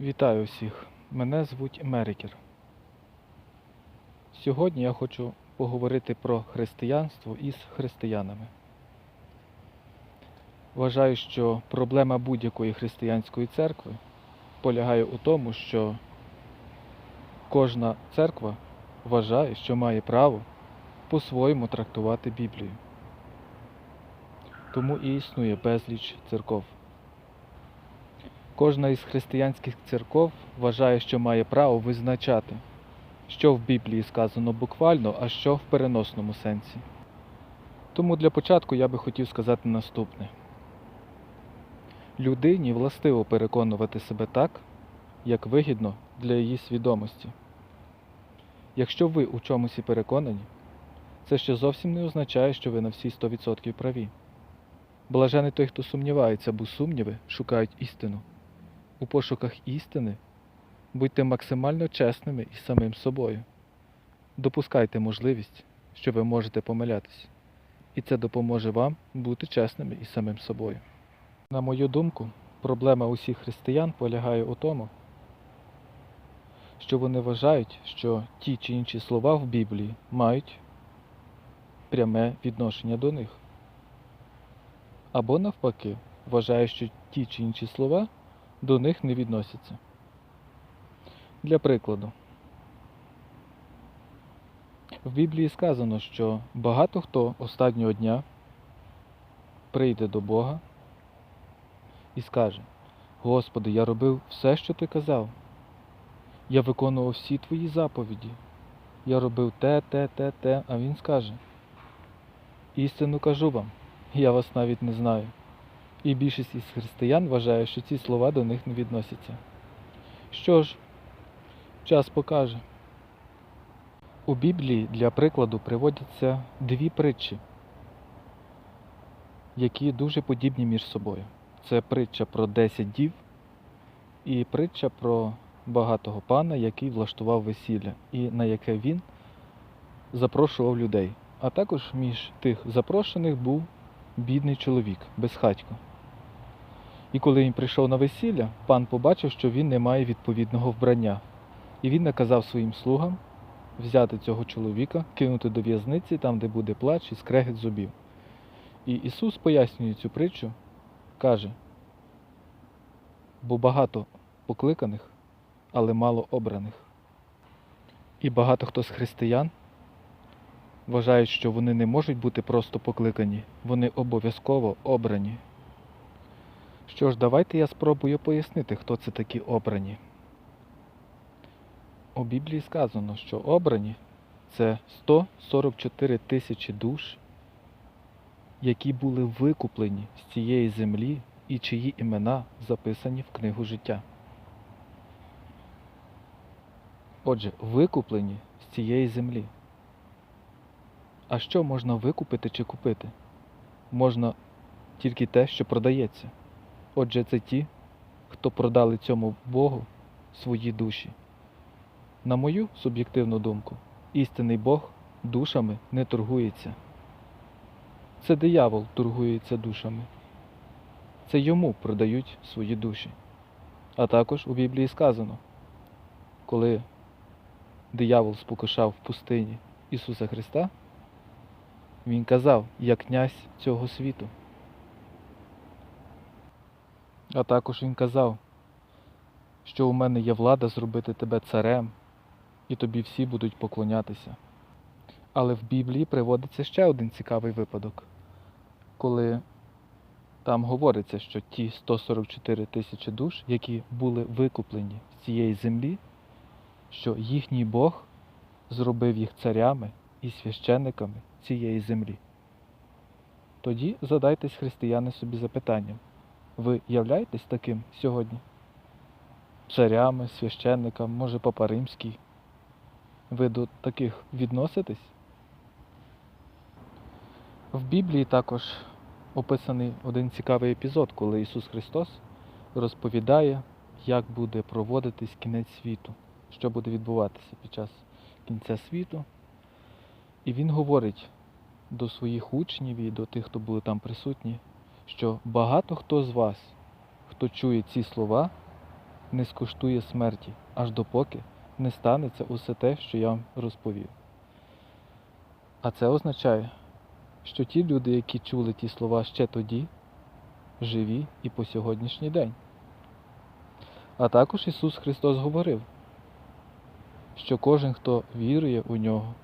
Вітаю всіх! Мене звуть Мерикер. Сьогодні я хочу поговорити про християнство із християнами. Вважаю, що проблема будь-якої християнської церкви полягає у тому, що кожна церква вважає, що має право по-своєму трактувати Біблію. Тому і існує безліч церков. Кожна із християнських церков вважає, що має право визначати, що в Біблії сказано буквально, а що в переносному сенсі. Тому для початку я би хотів сказати наступне. Людині властиво переконувати себе так, як вигідно для її свідомості. Якщо ви у чомусь і переконані, це ще зовсім не означає, що ви на всі 100% праві. Блажений той, хто сумнівається, бо сумніви шукають істину. У пошуках істини будьте максимально чесними із самим собою. Допускайте можливість, що ви можете помилятися, і це допоможе вам бути чесними із самим собою. На мою думку, проблема усіх християн полягає у тому, що вони вважають, що ті чи інші слова в Біблії мають пряме відношення до них. Або навпаки, вважають, що ті чи інші слова до них не відносяться. Для прикладу, в Біблії сказано, що багато хто останнього дня прийде до Бога і скаже: Господи, я робив все, що ти казав. Я виконував всі твої заповіді. Я робив те, те, те, те, а він скаже. Істину кажу вам, я вас навіть не знаю. І більшість із християн вважає, що ці слова до них не відносяться. Що ж, час покаже. У Біблії для прикладу приводяться дві притчі, які дуже подібні між собою. Це притча про 10 дів і притча про багатого пана, який влаштував весілля, і на яке він запрошував людей. А також між тих запрошених був бідний чоловік, безхатько. І коли він прийшов на весілля, пан побачив, що він не має відповідного вбрання. І він наказав своїм слугам взяти цього чоловіка, кинути до в'язниці, там, де буде плач і скрегіт зубів. І Ісус пояснює цю притчу, каже, бо багато покликаних, але мало обраних. І багато хто з християн вважають, що вони не можуть бути просто покликані, вони обов'язково обрані. Що ж, давайте я спробую пояснити, хто це такі обрані. У Біблії сказано, що обрані це 144 тисячі душ, які були викуплені з цієї землі і чиї імена записані в книгу життя. Отже, викуплені з цієї землі. А що можна викупити чи купити? Можна тільки те, що продається. Отже, це ті, хто продали цьому Богу свої душі. На мою суб'єктивну думку, істинний Бог душами не торгується. Це диявол торгується душами. Це йому продають свої душі. А також у Біблії сказано, коли диявол спокушав в пустині Ісуса Христа, Він казав, як князь цього світу. А також він казав, що у мене є влада зробити тебе царем, і тобі всі будуть поклонятися. Але в Біблії приводиться ще один цікавий випадок, коли там говориться, що ті 144 тисячі душ, які були викуплені з цієї землі, що їхній Бог зробив їх царями і священниками цієї землі. Тоді задайтесь християни собі запитанням. Ви являєтесь таким сьогодні? Царями, священниками, може Папа Римський? Ви до таких відноситесь? В Біблії також описаний один цікавий епізод, коли Ісус Христос розповідає, як буде проводитись кінець світу, що буде відбуватися під час кінця світу. І Він говорить до своїх учнів і до тих, хто були там присутні, що багато хто з вас, хто чує ці слова, не скуштує смерті, аж допоки не станеться усе те, що я вам розповів. А це означає, що ті люди, які чули ті слова ще тоді, живі і по сьогоднішній день. А також Ісус Христос говорив, що кожен, хто вірує у нього,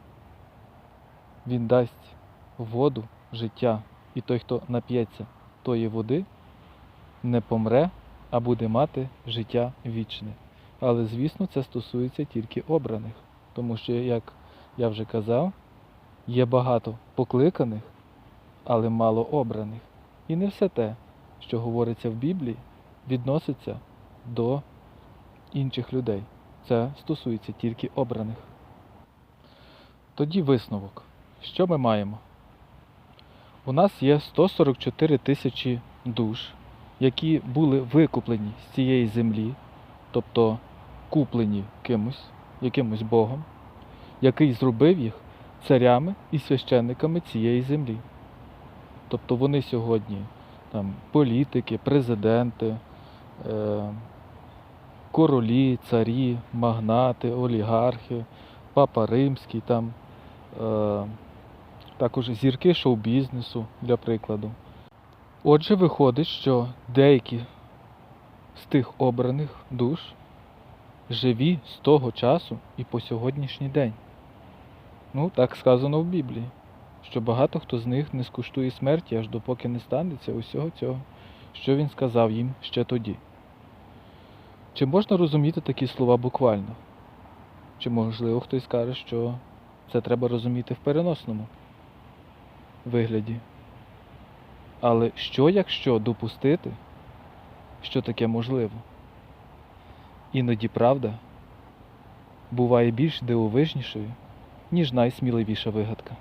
Він дасть воду життя, і той, хто нап'ється тої води, не помре, а буде мати життя вічне. Але, звісно, це стосується тільки обраних, тому що, як я вже казав, є багато покликаних, але мало обраних. І не все те, що говориться в Біблії, відноситься до інших людей. Це стосується тільки обраних. Тоді висновок. Що ми маємо? У нас є 144 тисячі душ, які були викуплені з цієї землі, тобто куплені кимось, якимось Богом, який зробив їх царями і священниками цієї землі. Тобто вони сьогодні там, політики, президенти, е, королі, царі, магнати, олігархи, папа римський, там, е, також зірки шоу-бізнесу, для прикладу. Отже, виходить, що деякі з тих обраних душ живі з того часу і по сьогоднішній день. Ну, так сказано в Біблії, що багато хто з них не скуштує смерті, аж допоки не станеться усього цього, що він сказав їм ще тоді. Чи можна розуміти такі слова буквально? Чи можливо хтось скаже, що це треба розуміти в переносному вигляді? Але що якщо допустити, що таке можливо? Іноді правда буває більш дивовижнішою, ніж найсміливіша вигадка.